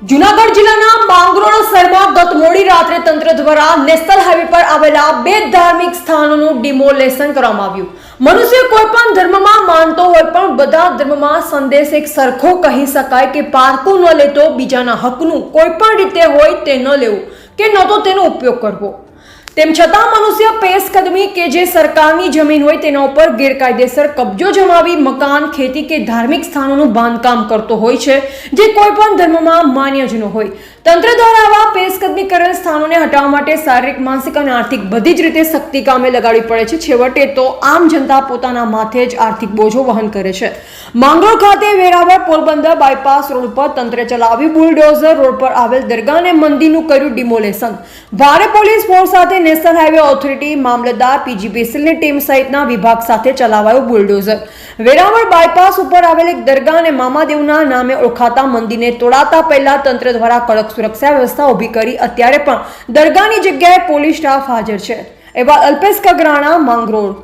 જુનાગઢ જિલ્લાના માંગરોળ શહેરમાં ગત મોડી રાત્રે તંત્ર દ્વારા નેશનલ હાઈવે પર આવેલા બે ધાર્મિક સ્થાનોનું ડિમોલેશન કરવામાં આવ્યું. મનુષ્ય કોઈ પણ ધર્મમાં માનતો હોય પણ બધા ધર્મમાં સંદેશ એક સરખો કહી શકાય કે પારકું ન લેતો બીજાના હકનું કોઈ પણ રીતે હોય તે ન લેવું કે ન તો તેનો ઉપયોગ કરવો. તેમ છતાં મનુષ્ય પેશકદમી કે જે સરકારની જમીન હોય તેના ઉપર ગેરકાયદેસર કબજો જમાવી મકાન, ખેતી કે ધાર્મિક સ્થાનોનું બાંધકામ કરતો હોય છે, જે કોઈ પણ ધર્મમાં માન્ય જ ન હોય. તંત્ર દ્વારા આવા પેશકદમી કરેલ સ્થાનોને હટાવવા માટે શારીરિક, માનસિક અને આર્થિક બધી જ રીતે શક્તિ કામે લગાડવી પડે છે. છેવટે તો આમ જનતા પોતાના માથે જ આર્થિક બોજો વહન કરે છે. માંગરોળ ખાતે વેરાવળ પોરબંદર બાયપાસ રોડ પર તંત્રે ચલાવ્યું બુલડોઝર રોડ પર આવેલ દરગાહ મંદિરનું કર્યું ડિમોલેશન. ભારે પોલીસ ફોર્સ સાથે નેશનલ હાઈવે ઓથોરિટી મામલતદાર પીજીબીસીલની ટીમ સહિતના વિભાગ સાથે ચલાવાયું બુલડોઝર. વેરાવળ બાયપાસ ઉપર આવેલ એક દરગાહ અને મામાદેવના નામે ઓળખાતા મંદિરને તોડાતા પહેલા તંત્ર દ્વારા કડક સુરક્ષા વ્યવસ્થા ઊભી કરી અત્યારે પણ દરગાહની જગ્યાએ પોલીસ સ્ટાફ હાજર છે. એવા અલ્પેશ કગરાણા માંગરોળ